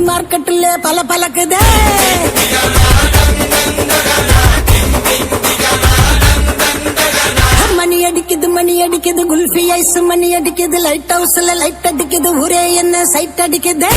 Market மார்க்கெட்டுல பல பழக்குதே. மணி அடிக்குது மணி அடிக்குது குல்ஃபி ஐஸ் மணி அடிக்குது லைட் ஹவுஸ்ல லைட் அடிக்குது ஒரே என்ன சைட் அடிக்குது.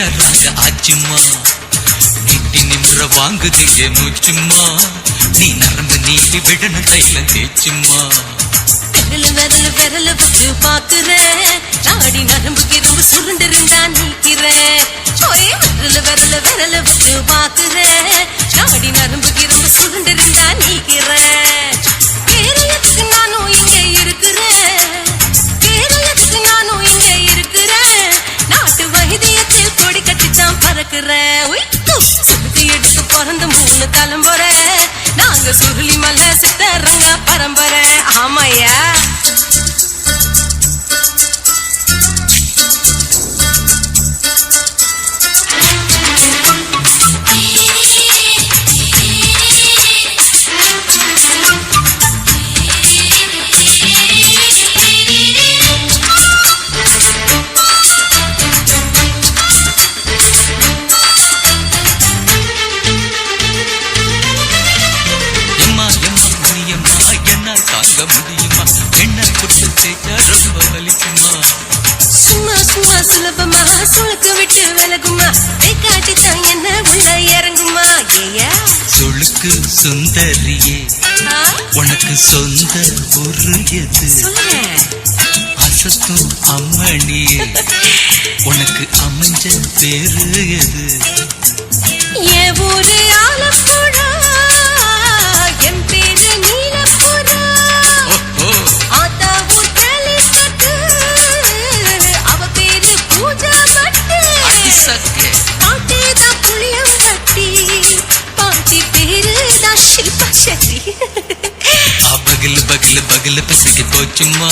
ராஜராஜ ஆச்சும்மா நீட்டி நிமிர வாங்குது என் மூச்சும்மா நீ நரம்பு நீட்டி விடணும் தைல தேச்சும்மா விரல விரல விரல வச்சு பாக்குற நாடி நரம்பு கிரும்பு சுருண்டிருந்தா நீக்கிற விரல விரல விரல வச்சு பாக்குற நாடி நரம்பு கிரும்பு சுருண்டிருந்தா நீக்கிற எடுத்து பிறந்த மூணு தலைமுறை நாங்க சுருளி மல்ல சித்தரங்க பரம்பரை. ஆமையா பேரு எது என் ஊரு ஆலப்புழா என் பேரு நீலப்புறா ஆத்தா ஊத்தலி பட்டு அவ பேரு பூஜா பட்டு. பாட்டிதான் புளியம் பட்டி பாட்டி பேரு தான் ஷில்பா சக்தி பகல் பகல் பகல் பிசைக்கு போச்சுமா.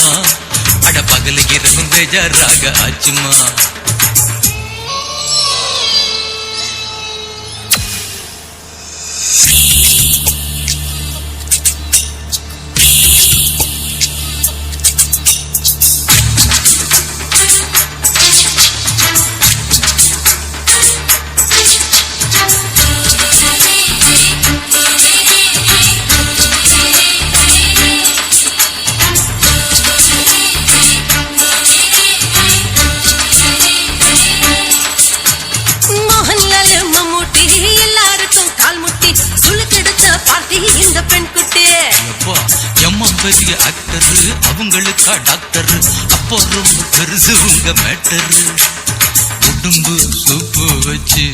அட பகல் இரவு பேஜாராக ஆச்சுமா. பொறும். பெருசு உங்க மேட்டரு உடம்பு துப்பு வச்சு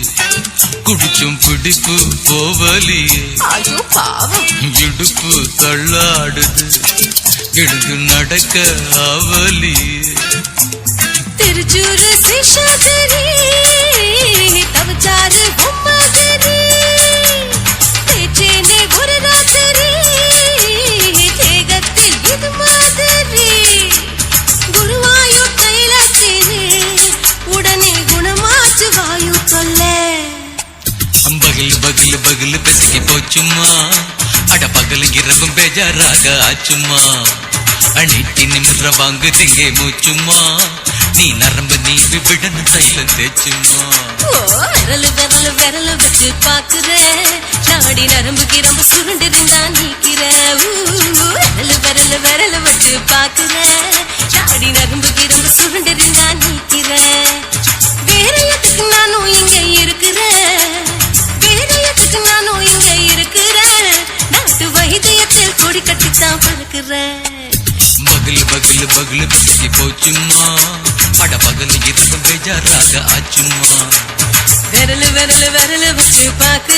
குடிச்சும் பிடிப்பு போவலியே. இடுப்பு தள்ளாடுது. எழுந்து நடக்க ஆவலி ಬೇಜಾರಾಗ ಆಚುಮ್ಮ அணைக்கு நிமிர வாங்குதீங்க மூச்சுமா? நீ நரம்பு நீ விடணும் தைல தேச்சுமா விரல் விரல் விரல வச்சு பாக்குற நாடி நரம்பு கிரம்பு சுருண்டு நான் நிக்கிற Te pacar.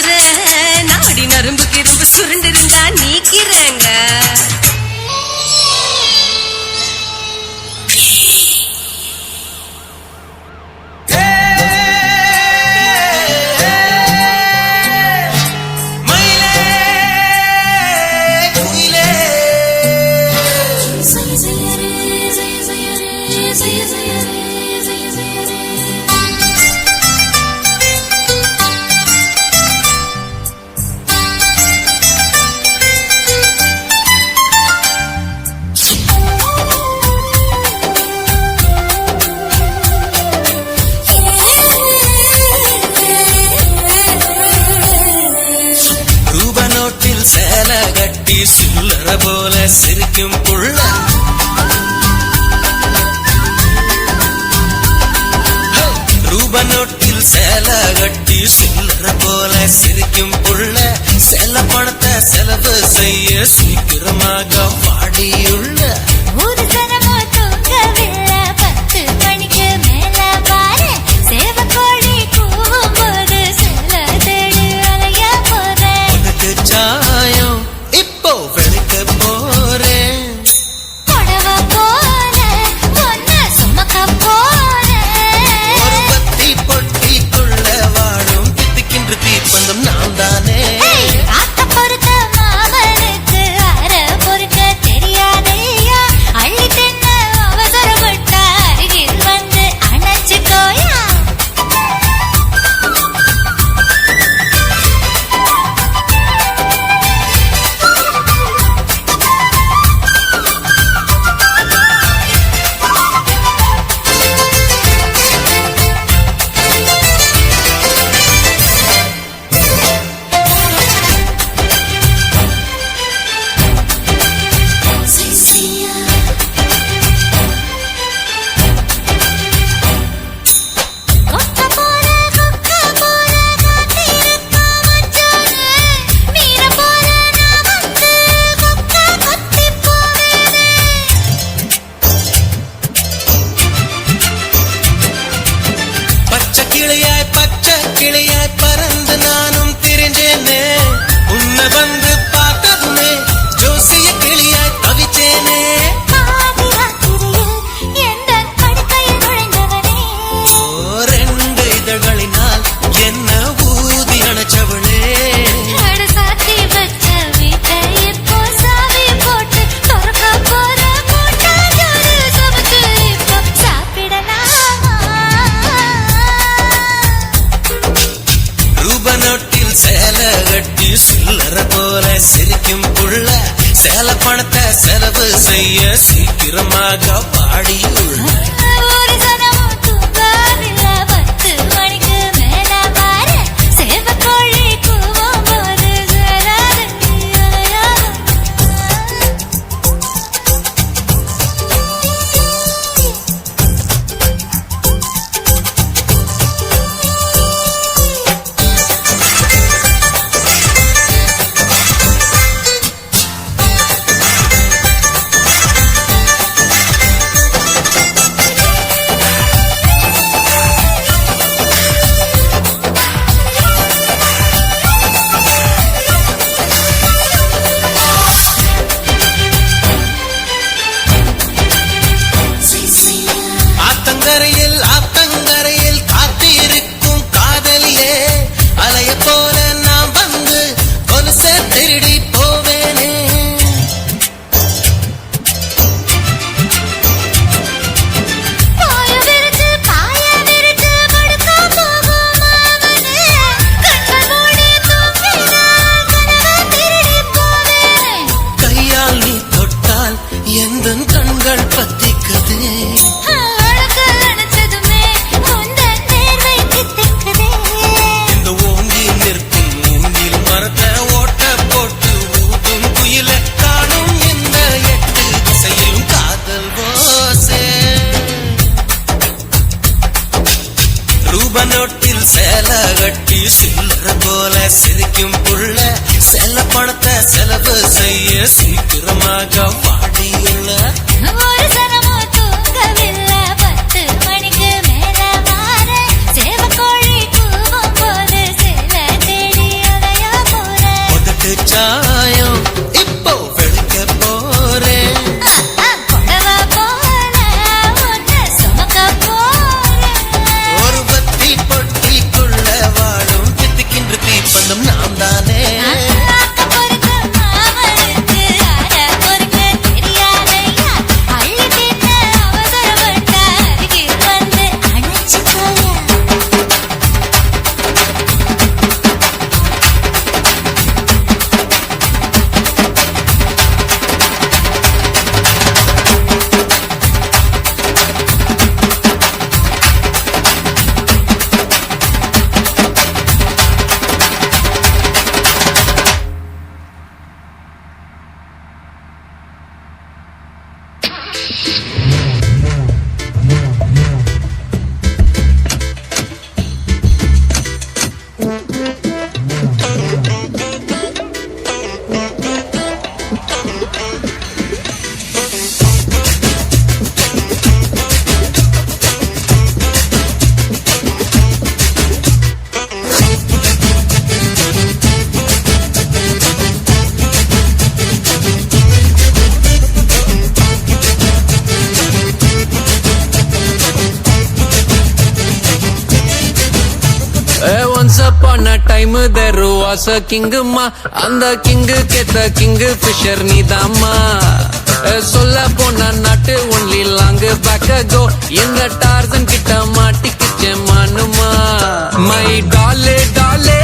செலவு செய்ய சீக்கிரமாக பணத்தை செலவு செய்ய சீக்கிரமாக பாடியுள்ள ஆசை கிங்குமா? அந்த கிங்கு கேத்த கிங்கு ஃபிஷர் நீதாம்மா. சொல்ல போனா நாட்டு ஒன்லி லாங்கு பேக்க கோ இந்த டார்சன் கிட்ட மாட்டிக்கிச்சே மானுமா. மை டாலே டாலே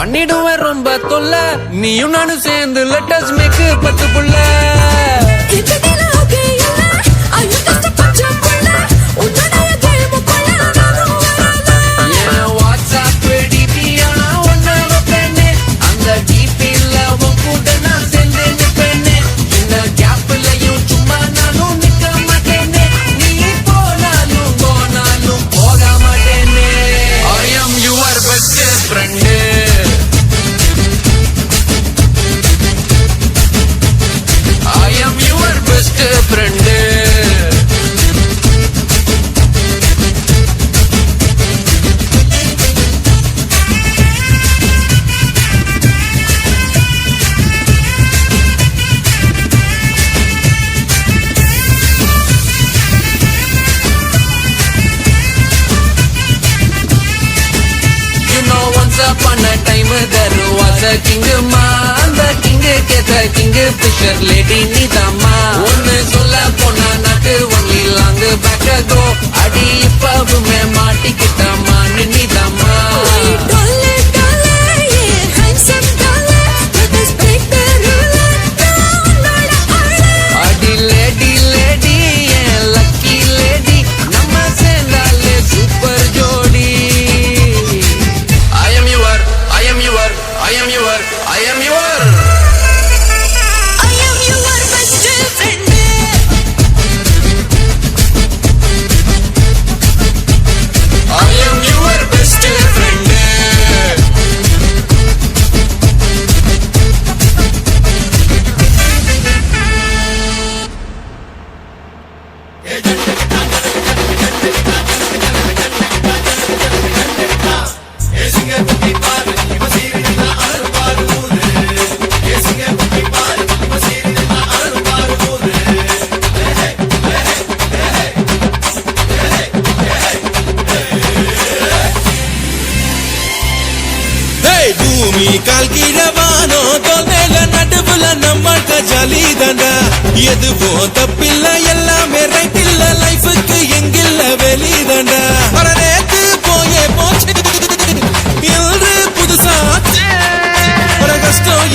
பண்ணிடுவேன் ரொம்ப தொல்ல. நீயும் நானும் சேர்ந்து லெட்டஸ் மேக்கு பத்து புள்ள பேக்க லாங் கோ அடி இப்பவுமே மாட்டிக்கிட்டம்மா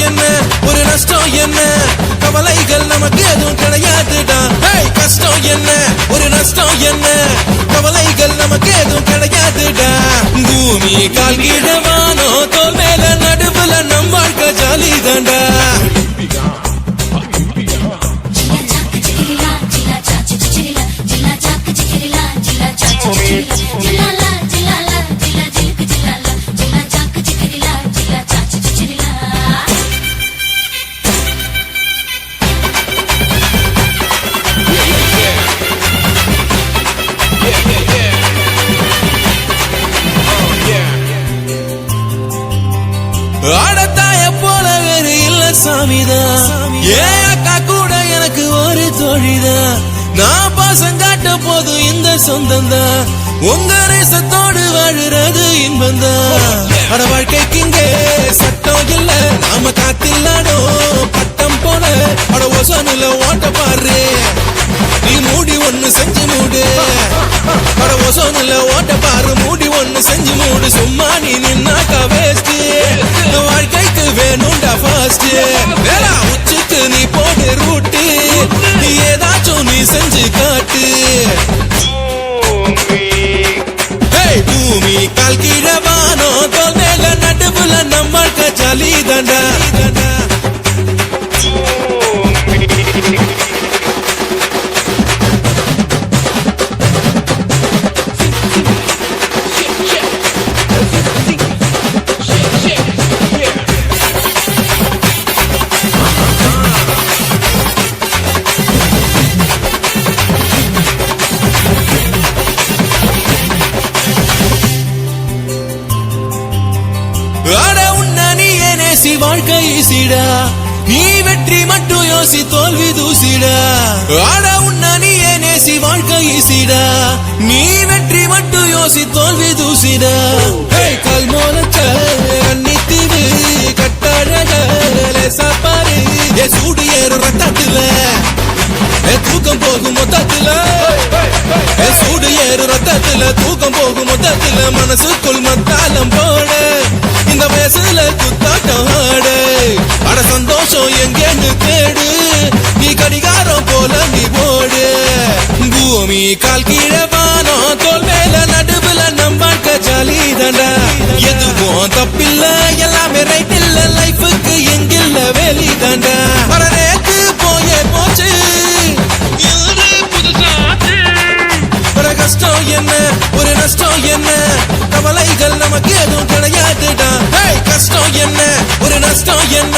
என்ன ஒரு நஷ்டம் என்ன கவலைகள் நமக்கு எதுவும் கிடையாதுடா கஷ்டம் என்ன ஒரு நஷ்டம் என்ன கவலைகள் நமக்கு எதுவும் கிடையாதுடா பூமி கால் கீழவானோ தோல் மேல நடுவுல நம் வாழ்க்கை ஜாலி தாண்டா जिला ஆடத்தாய போல வேறு இல்ல சாமிதான் ஏ அக்கா கூட எனக்கு ஒரு தோழிதான் நான் பாசம் காட்ட போதும் இந்த சொந்தம் தான் உங்க நேசத்தோடு வாழுறது இன்பந்தான் அட வாழ்க்கைக்கு இங்கே சட்டம் இல்ல நாம காத்தில்லானோ பட்டம் போல. அட ஒசனுல ஓட்ட பாரு. நீ மூடி ஒண்ணு செஞ்சு மூடு. அட ஒசோனுல ஓட்ட பாரு மூடி ஒண்ணு செஞ்சு மூடு. சும்மா நீ நின்னாக்கா வேஸ்ட் வாழ்க்கைக்கு வேணும்டா ஃபர்ஸ்ட் வேலா உச்சிக்கு நீ போடு ரூட்டு நீ ஏதாச்சும் நீ செஞ்சு காட்டு. கால் கால் கீழவானோ தோல் மேல நடுவுல நம்ம ஜாலி நீ வெற்றி மட்டும் யோசி தோல்வி தூசிடா ஏய், கல் மோலச்ச அன்னித்தீவு கட்டழக சாப்பாடு சூடு ஏறும் ரத்தத்துல. தூக்கம் போகும் மொத்தத்துல. சூடு ஏறு ரத்தத்துல. தூக்கம் போகும் மொத்தத்துல. மனசுக்குள் மத்தாலம் போட. இந்த வயசுல குத்தாட்டம் ஆட. அட சந்தோஷம் எங்கேன்னு தேடு. நீ கடிகாரம் போல நீ போடு பூமி கால் கீழே வானம் தோல் மேல நடுவுல நம் ஜாலி தண்டா. எதுவும் தப்பில்ல எல்லாமே ரைட் இல்ல. லைஃபுக்கு எங்கில்ல வேலி தாண்டா. ஒரு நஷ்டம் என்ன? கவலைகள் நமக்கு எதுவும் கிடையாதுடா. ஹேய், கஷ்டம் என்ன? ஒரு நஷ்டம் என்ன?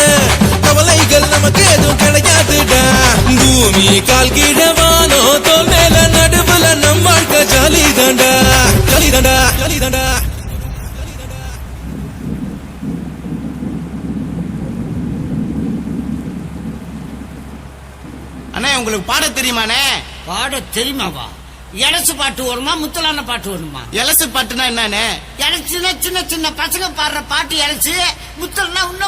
கவலைகள் நமக்கு எதுவும் கிடையாதுடா. பூமி கால் கீழவானோ தோல் மேல நடுவுல நம் வாழ்க்கை ஜாலி தாண்டா ஜாலி தாண்டா ஜாலி தாண்டா அண்ணே உங்களுக்கு பாட தெரியுமாண்ணே? பாட தெரியுமாவா எலசு பாட்டு வருமா? முத்தலான பாட்டு வருமா? எலசு பாட்டுனா என்னண்ணே எனக்கு சின்ன சின்ன பசங்க பாடுற பாட்டு இறைச்சு முத்தல்னா இன்னுமா